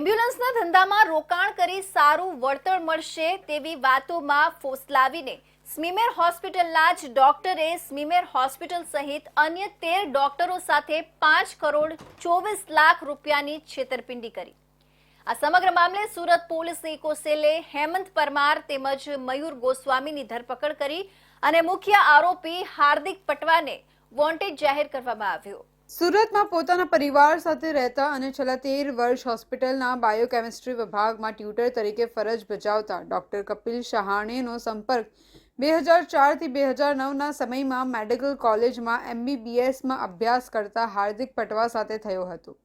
એમ્બ્યુલન્સના ધંધામાં રોકાણ કરી સારું વળતર મળશે તેવી વાતોમાં ફોસલાવીને સ્મીમેર હોસ્પિટલના જ ડોક્ટરે સ્મીમેર હોસ્પિટલ સહિત અન્ય તેર ડોક્ટરો સાથે પાંચ કરોડ ચોવીસ લાખ રૂપિયાની છેતરપિંડી કરી. આ સમગ્ર મામલે સુરત પોલીસ કોસેલે હેમંત પરમાર તેમજ મયુર ગોસ્વામીની ધરપકડ કરી અને મુખ્ય આરોપી હાર્દિક પટવાને વોન્ટેડ જાહેર કરવામાં આવ્યો. સુરતમાં પોતાના પરિવાર સાથે રહેતા અને છેલ્લા તેર વર્ષ હોસ્પિટલના બાયોકેમિસ્ટ્રી વિભાગમાં ટ્યુટર તરીકે ફરજ બજાવતા ડૉક્ટર કપિલ શહાણેનો સંપર્ક બે હજાર ચારથી બે હજાર નવના સમયમાં મેડિકલ કોલેજમાં એમબીબીએસમાં અભ્યાસ કરતા હાર્દિક પટવા સાથે થયો હતો.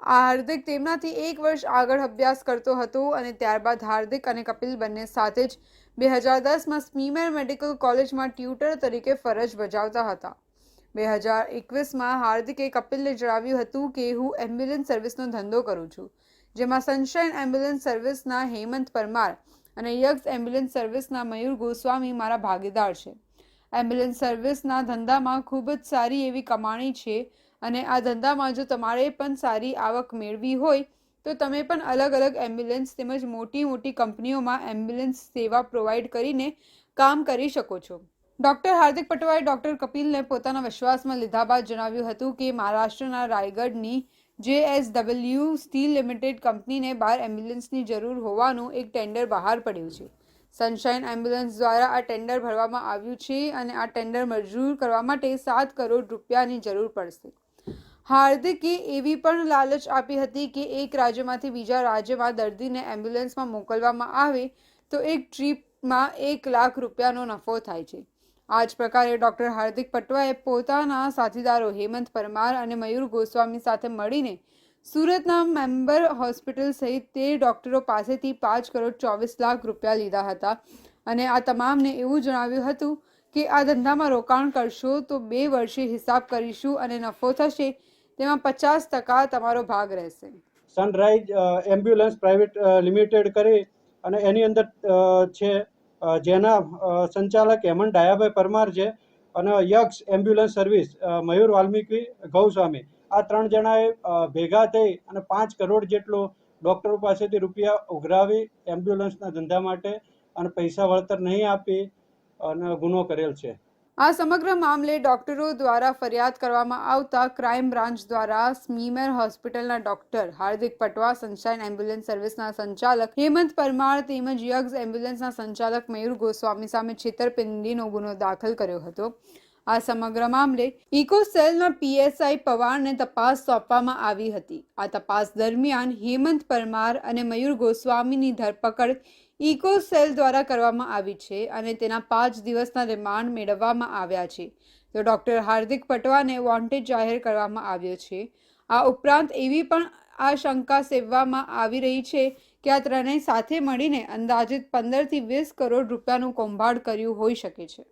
આ હાર્દિક તેમનાથી એક વર્ષ આગળ અભ્યાસ કરતો હતો અને ત્યારબાદ હાર્દિક અને કપિલ બંને સાથે જ બે હજાર દસમાં સ્મીમેર મેડિકલ કોલેજમાં ટ્યુટર તરીકે ફરજ બજાવતા હતા. બે હજાર એકવીસમાં હાર્દિકે કપિલને જણાવ્યું હતું કે, હું એમ્બ્યુલન્સ સર્વિસનો ધંધો કરું છું, જેમાં સનશાઇન એમ્બ્યુલન્સ સર્વિસના હેમંત પરમાર અને યક્ષ એમ્બ્યુલન્સ સર્વિસના મયુર ગોસ્વામી મારા ભાગીદાર છે. એમ્બ્યુલન્સ સર્વિસના ધંધામાં ખૂબ જ સારી એવી કમાણી છે અને આ ધંધામાં જો તમારે પણ સારી આવક મેળવી હોય, તો તમે પણ અલગ અલગ એમ્બ્યુલન્સ તેમજ મોટી મોટી કંપનીઓમાં એમ્બ્યુલન્સ સેવા પ્રોવાઈડ કરીને કામ કરી શકો છો. ડોક્ટર હાર્દિક પટવાએ ડોક્ટર કપિલને પોતાના વિશ્વાસમાં લીધા બાદ જણાવ્યું હતું કે મહારાષ્ટ્રના રાયગઢની જેએસડબલ્યુ સ્ટીલ લિમિટેડ કંપનીને બાર એમ્બ્યુલન્સની જરૂર હોવાનું એક ટેન્ડર બહાર પડ્યું છે. સનશાઇન એમ્બ્યુલન્સ દ્વારા આ ટેન્ડર ભરવામાં આવ્યું છે અને આ ટેન્ડર મંજૂર કરવા માટે સાત કરોડ રૂપિયાની જરૂર પડશે. હાર્દિકે એવી પણ લાલચ આપી હતી કે એક રાજ્યમાંથી બીજા રાજ્યમાં દર્દીને એમ્બ્યુલન્સમાં મોકલવામાં આવે તો એક ટ્રીપમાં એક લાખ રૂપિયાનો નફો થાય છે. આ જ પ્રકારે ડોક્ટર હાર્દિક પટવાએ પોતાના સાથીદારો હેમંત પરમાર અને મયુર ગોસ્વામી સાથે મળીને સુરતના મેમ્બર હોસ્પિટલ સહિત તેર ડોક્ટરો પાસેથી પાંચ કરોડ ચોવીસ લાખ રૂપિયા લીધા હતા. અને આ તમામને એવું જણાવ્યું હતું કે આ ધંધામાં રોકાણ કરશો તો બે વર્ષે હિસાબ કરીશું અને નફો થશે, તેમાં પચાસ ટકા તમારો ભાગ રહેશે. સનરાઈઝ એમ્બ્યુલન્સ પ્રાઇવેટ લિમિટેડ કરી અને એની અંદર છે જેના સંચાલક હેમંત ડાયાભાઈ પરમાર છે અને યક્ષ એમ્બ્યુલન્સ સર્વિસ મયુર વાલ્મીકી ગૌસ્વામી. આ ત્રણ જણાએ ભેગા થઈ અને પાંચ કરોડ જેટલો ડૉક્ટરો પાસેથી રૂપિયા ઉઘરાવી એમ્બ્યુલન્સના ધંધા માટે અને પૈસા વળતર નહીં આપી અને ગુનો કરેલ છે. આ સમગ્ર મામલે ડોક્ટરો દ્વારા ફરિયાદ કરવામાં આવતા ક્રાઇમ બ્રાન્ચ દ્વારા સ્મીમેર હોસ્પિટલના doctor, Hardik Patwa, Sunshine ambulance સર્વિસના સંચાલક, હેમંત પરમાર તેમજ યક્ષ એમ્બ્યુલન્સના સંચાલક મયુર ગોસ્વામી સામે છેતરપિંડીનો ગુનો દાખલ કર્યો હતો. આ સમગ્ર મામલે ઇકોસેલના પીએસઆઈ પવારને તપાસ સોંપવામાં આવી હતી. આ તપાસ દરમિયાન હેમંત પરમાર અને મયુર ગોસ્વામીની ધરપકડ ઇકો સેલ દ્વારા કરવામાં આવી છે અને તેના પાંચ દિવસના રિમાન્ડ મેળવવામાં આવ્યા છે. તો ડૉક્ટર હાર્દિક પટવાને વોન્ટેડ જાહેર કરવામાં આવ્યો છે. આ ઉપરાંત એવી પણ આ શંકા સેવવામાં આવી રહી છે કે આ ત્રણેય સાથે મળીને અંદાજિત પંદરથી વીસ કરોડ રૂપિયાનું કૌભાંડ કર્યું હોઈ શકે છે.